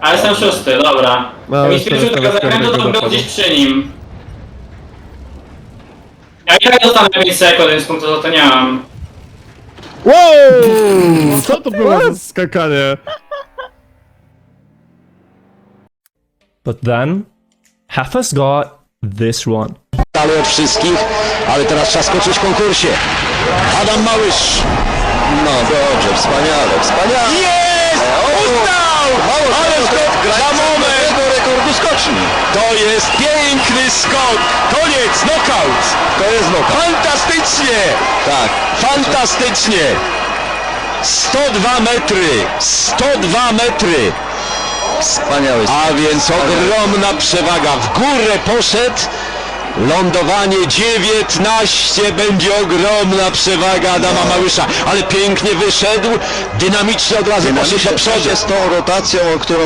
A jestem szósty, dobra. No, Jak mi tego teraz zakrętu, to był dopadł. gdzieś przy nim. Ja i tak dostanę 5 sekund, więc punktu za to nie mam. Wow! Co to było za skakanie? But then, Heffa's got this one. dalej od wszystkich, ale teraz trzeba skoczyć w konkursie. Adam Małysz. No dobrze, wspaniale, wspaniale. Jest! Uznał! Ale skok za moment! rekordu skoczni. To jest piękny skok. Koniec, knockout. To jest knockout. Fantastycznie! Tak, fantastycznie. 102 metry, 102 metry. Wspaniały A więc ogromna przewaga. W górę poszedł. Lądowanie 19 będzie ogromna przewaga Adama Małysza, ale pięknie wyszedł, dynamicznie od razu poszedł do przodu. Z tą rotacją, o którą